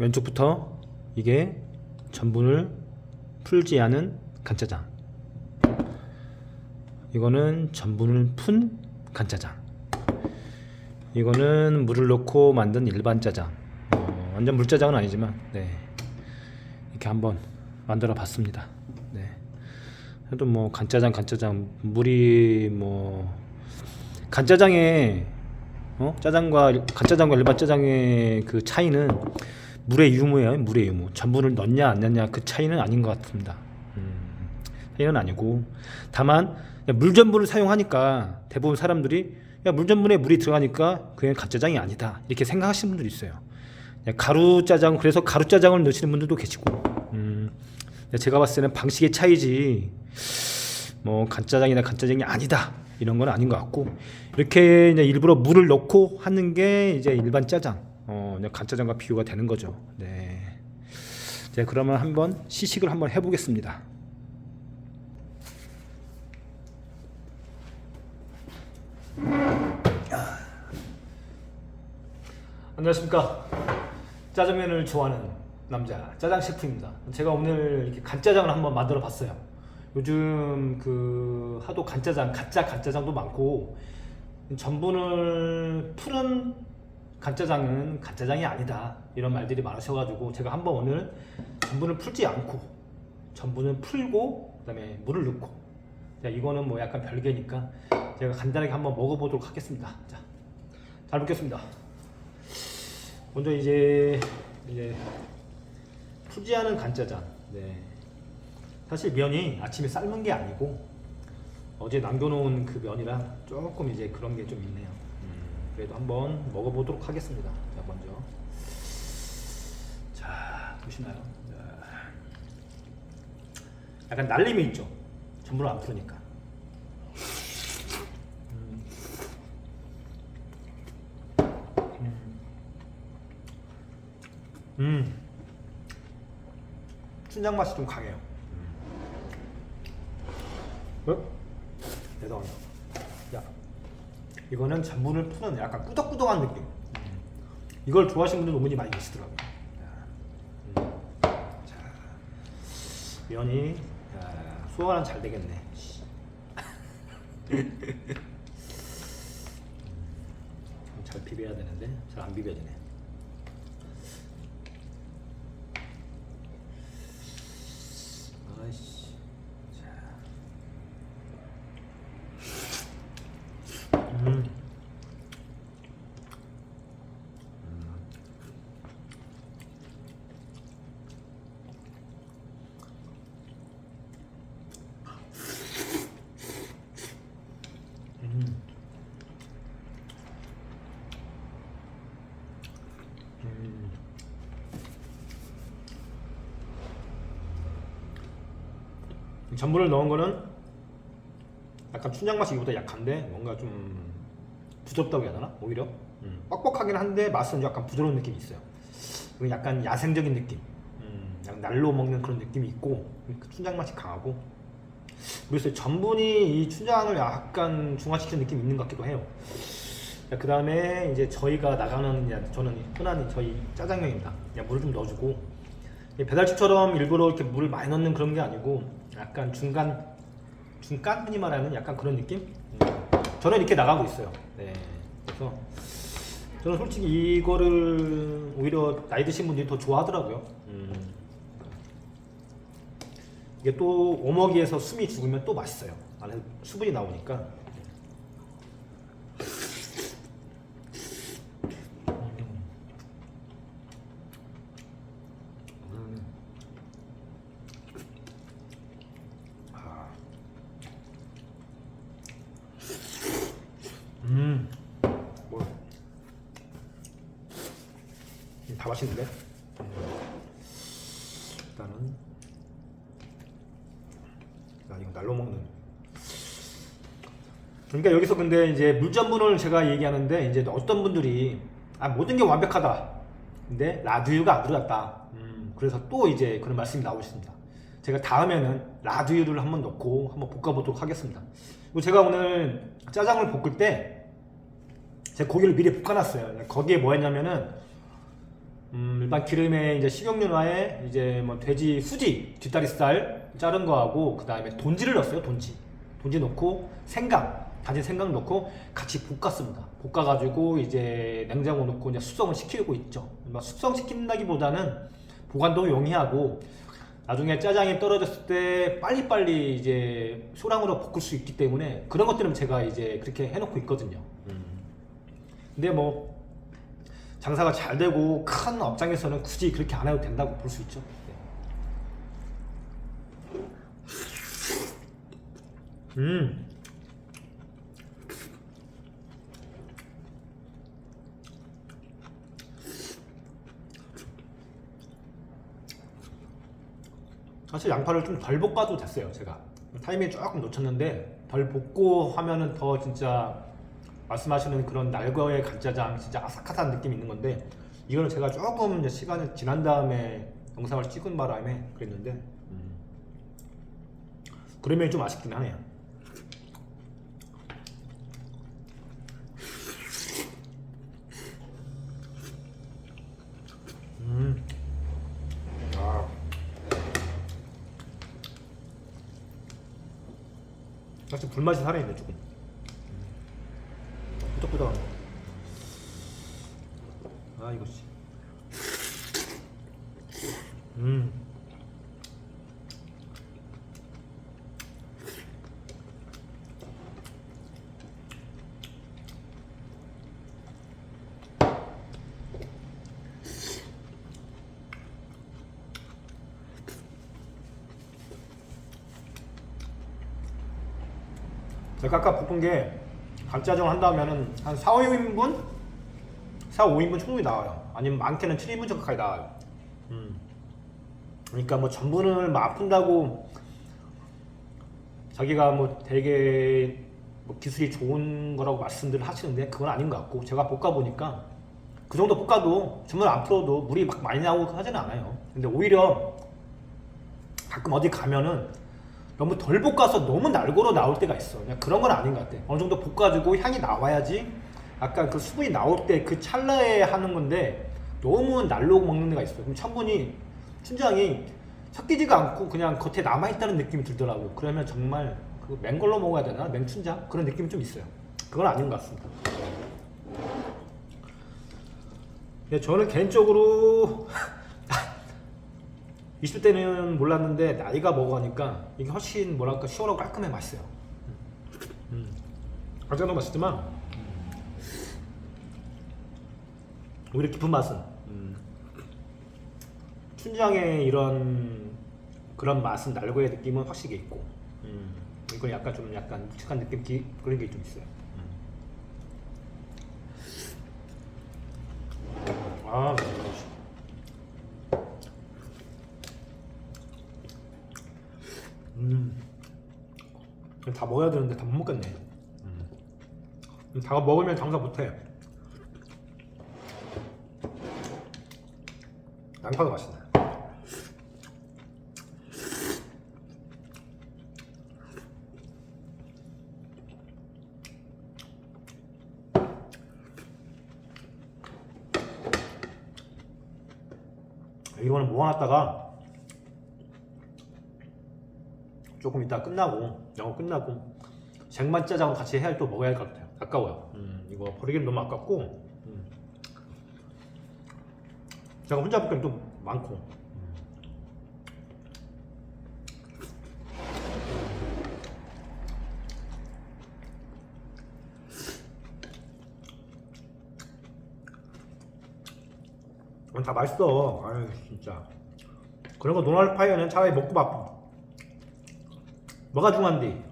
왼쪽부터 이게 전분을 풀지 않은 간짜장. 이거는 전분을 푼 간짜장. 이거는 물을 넣고 만든 일반 짜장. 어, 완전 물짜장은 아니지만 네. 이렇게 한번 만들어 봤습니다. 네. 그래도 뭐 간짜장 간짜장 물이 뭐 간짜장에 어? 짜장과 간짜장과 일반 짜장의 그 차이는 물의 유무예요. 물의 유무. 전분을 넣냐 안 넣냐 그 차이는 아닌 것 같습니다. 음, 차이는 아니고 다만 야, 물전분을 사용하니까 대부분 사람들이 야 물전분에 물이 들어가니까 그냥 간짜장이 아니다 이렇게 생각하시는 분들이 있어요. 야, 가루 짜장 그래서 가루 짜장을 넣으시는 분들도 계시고 음, 제가 봤을 때는 방식의 차이지 뭐 간짜장이나 간짜장이 아니다 이런 건 아닌 것 같고 이렇게 일부러 물을 넣고 하는 게 이제 일반 짜장 어 이제 간짜장과 비교가 되는 거죠. 네. 자 그러면 한번 시식을 한번 해보겠습니다. 안녕하십니까 짜장면을 좋아하는 남자 짜장 셰프입니다. 제가 오늘 이렇게 간짜장을 한번 만들어 봤어요. 요즘 그 하도 간짜장 가짜 간짜장도 많고 전분을 푸는 간짜장은 간짜장이 아니다 이런 말들이 많으셔가지고 제가 한번 오늘 전분을 풀지 않고 전분을 풀고 그다음에 물을 넣고 자 이거는 뭐 약간 별개니까 제가 간단하게 한번 먹어보도록 하겠습니다. 자, 잘 먹겠습니다. 먼저 이제 이제 풀지 않은 간짜장. 네. 사실 면이 아침에 삶은 게 아니고 어제 남겨놓은 그 면이라 조금 이제 그런 게 좀 있네요. 음, 그래도 한번 먹어보도록 하겠습니다. 자 먼저 자 보시나요? 자, 약간 날림이 있죠. 전부를 안 풀으니까. 음. 음. 춘장 맛이 좀 강해요. 어? 대단하다. 야, 이거는 전분을 푸는 약간 꾸덕꾸덕한 느낌. 이걸 좋아하시는 분들 은근히 많이 계시더라고요. 자, 면이 야, 소화는 잘 되겠네. 씨. 음, 잘 비벼야 되는데 잘 안 비벼지네. 아이씨. 자. 음. 음. 음. 전분을 넣은 거는 약간 춘장 맛이 이보다 약한데 뭔가 좀 부드럽다고 해야 되나? 오히려 음, 뻑뻑하긴 한데 맛은 약간 부드러운 느낌이 있어요. 약간 야생적인 느낌, 음, 날로 먹는 그런 느낌이 있고 그 춘장 맛이 강하고 그래서 전분이 이 춘장을 약간 중화시키는 느낌이 있는 것 같기도 해요. 그 다음에 이제 저희가 나가는 저는 흔한 저희 짜장면입니다. 물을 좀 넣어주고 이 배달집처럼 일부러 이렇게 물을 많이 넣는 그런 게 아니고 약간 중간 중간 흔히 말하는 약간 그런 느낌? 음. 저는 이렇게 나가고 있어요. 네. 그래서 저는 솔직히 이거를 오히려 나이 드신 분들이 더 좋아하더라고요. 음. 이게 또 오먹이에서 숨이 죽으면 또 맛있어요. 안에 수분이 나오니까. 음. 아. 음. 뭐. 음, 다 맛있는데? 일단은 야 이거 날로 먹는. 그러니까 여기서 근데 이제 물전분을 제가 얘기하는데 이제 어떤 분들이 아 모든 게 완벽하다. 근데 라두유가 안 들어갔다. 음, 그래서 또 이제 그런 말씀이 나오십니다. 제가 다음에는 라두유를 한번 넣고 한번 볶아보도록 하겠습니다. 제가 오늘 짜장을 볶을 때 제가 고기를 미리 볶아놨어요. 거기에 뭐 했냐면은 음, 일반 기름에 이제 식용유나에 이제 뭐 돼지 수지 뒷다리살 자른 거하고 그 다음에 돈지를 넣었어요 돈지. 돈지 넣고 생강 다진 생강 넣고 같이 볶았습니다. 볶아가지고 이제 냉장고 넣고 이제 숙성을 시키고 있죠. 막 숙성 시킨다기보다는 보관도 용이하고 나중에 짜장이 떨어졌을 때 빨리빨리 이제 소량으로 볶을 수 있기 때문에 그런 것들은 제가 이제 그렇게 해놓고 있거든요. 근데 뭐 장사가 잘 되고 큰 업장에서는 굳이 그렇게 안 해도 된다고 볼 수 있죠. 네. 음. 사실 양파를 좀 덜 볶아도 됐어요, 제가. 타이밍 조금 놓쳤는데 덜 볶고 하면은 더 진짜 말씀하시는 그런 날거의 간짜장 진짜 아삭아삭한 느낌이 있는 건데 이거는 제가 조금 이제 시간이 지난 다음에 영상을 찍은 바람에 그랬는데 음. 그러면 좀 아쉽긴 하네요. 음. 아. 불맛이 살아있네 조금. 끄덕끄덕. 아 이거지. 음. 제가 아까 볶은 게 간짜장을 한다면은 한 4, 5인분? 4, 5인분 충분히 나와요. 아니면 많게는 7인분 정도까지 나와요. 음. 그러니까 뭐 전분을 막 아픈다고 자기가 뭐 되게 뭐 기술이 좋은 거라고 말씀들 하시는데 그건 아닌 것 같고 제가 볶아 보니까 그 정도 볶아도 전분 안 풀어도 물이 막 많이 나오고 하지는 않아요. 근데 오히려 가끔 어디 가면은 너무 덜 볶아서 너무 날고로 나올 때가 있어. 그냥 그런 건 아닌 것 같아. 어느 정도 볶아주고 향이 나와야지 아까 그 수분이 나올 때 그 찰나에 하는 건데 너무 날로 먹는 데가 있어. 그럼 천분이 춘장이 섞이지가 않고 그냥 겉에 남아있다는 느낌이 들더라고. 그러면 정말 그 맹걸로 먹어야 되나? 맹춘장? 그런 느낌이 좀 있어요. 그건 아닌 것 같습니다. 근데 저는 개인적으로 20대는 몰랐는데 나이가 먹어가니까 이게 훨씬 뭐랄까 시원하고 깔끔해 맛있어요. 음. 가장도 맛있지만 오히려 깊은 맛은 음. 춘장의 이런 그런 맛은 날고의 느낌은 확실히 있고 음. 이건 약간 좀 약간 묵직한 느낌 기, 그런 게 좀 있어요. 음. 아. 음. 다 먹어야 되는데 다 못 먹겠네. 음. 다 먹으면 장사 못해. 양파도 맛있네. 이거는 모아놨다가 조금 이따 끝나고 영어 끝나고 쟁반 짜장을 같이 해야 또 먹어야 할 것 같아요. 아까워요. 음, 이거 버리기는 너무 아깝고 음. 제가 혼자 먹기엔 좀 많고 음. 이건 다 맛있어. 아유 진짜 그런 거 노날 파이어는 차라리 먹고 바빠. 뭐가 중요한데?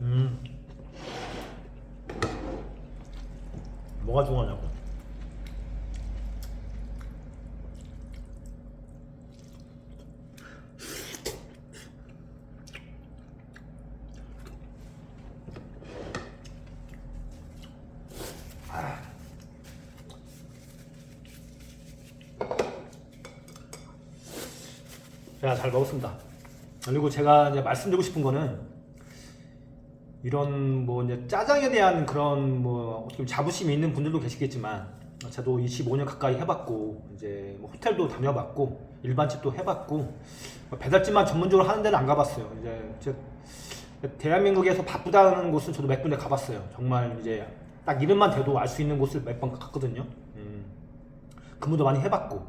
음. 뭐가 중요하냐고. 잘 먹었습니다. 그리고 제가 이제 말씀드리고 싶은 거는 이런 뭐 이제 짜장에 대한 그런 뭐 어떻게 자부심이 있는 분들도 계시겠지만 저도 25년 가까이 해봤고 이제 뭐 호텔도 다녀봤고 일반집도 해봤고 뭐 배달집만 전문적으로 하는 데는 안 가봤어요. 이제 저 대한민국에서 바쁘다는 곳은 저도 몇 군데 가봤어요. 정말 이제 딱 이름만 대도 알 수 있는 곳을 몇 번 갔거든요. 음, 근무도 많이 해봤고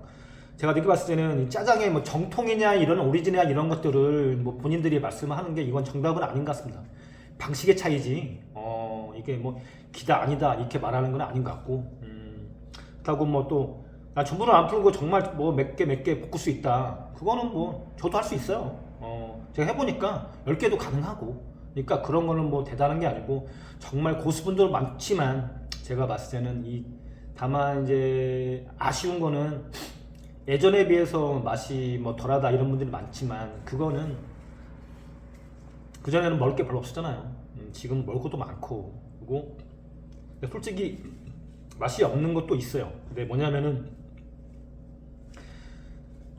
제가 느껴 봤을 때는 이 짜장의 뭐 정통이냐 이런 오리지널 이런 것들을 뭐 본인들이 말씀하는 게 이건 정답은 아닌 것 같습니다. 방식의 차이지. 어 이게 뭐 기다 아니다 이렇게 말하는 건 아닌 것 같고. 음, 그렇다고 뭐또 전부는 안 풀고 정말 뭐 몇 개 몇개 볶을 수 있다. 그거는 뭐 저도 할 수 있어요. 어 제가 해보니까 10개도 가능하고. 그러니까 그런 거는 뭐 대단한 게 아니고 정말 고수분들 많지만 제가 봤을 때는 이 다만 이제 아쉬운 거는 예전에 비해서 맛이 뭐 덜하다 이런 분들이 많지만 그거는 그 전에는 먹을 게 별로 없었잖아요. 음, 지금 먹을 것도 많고 그리고 솔직히 맛이 없는 것도 있어요. 근데 뭐냐면은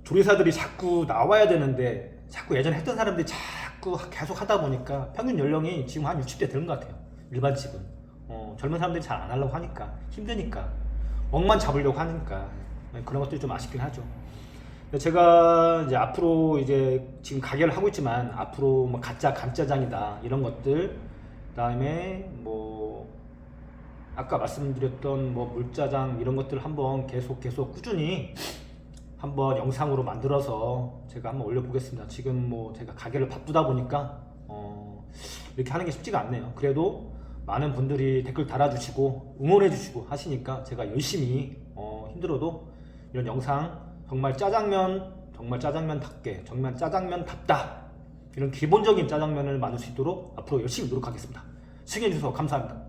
조리사들이 자꾸 나와야 되는데 자꾸 예전에 했던 사람들이 자꾸 계속 하다 보니까 평균 연령이 지금 한 60대 되는 것 같아요. 일반 집은 어, 젊은 사람들이 잘 안 하려고 하니까 힘드니까 멍만 잡으려고 하니까 네, 그런 것들이 좀 아쉽긴 하죠. 제가 이제 앞으로 이제 지금 가게를 하고 있지만 앞으로 뭐 가짜 간짜장이다 이런 것들 그다음에 뭐 아까 말씀드렸던 뭐 물짜장 이런 것들 한번 계속 계속 꾸준히 한번 영상으로 만들어서 제가 한번 올려보겠습니다. 지금 뭐 제가 가게를 바쁘다 보니까 어 이렇게 하는 게 쉽지가 않네요. 그래도 많은 분들이 댓글 달아주시고 응원해주시고 하시니까 제가 열심히 어 힘들어도 이런 영상 정말 짜장면 정말 짜장면답게 정말 짜장면답다 이런 기본적인 짜장면을 만들 수 있도록 앞으로 열심히 노력하겠습니다. 시청해주셔서 감사합니다.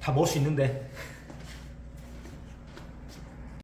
다 먹을 수 있는데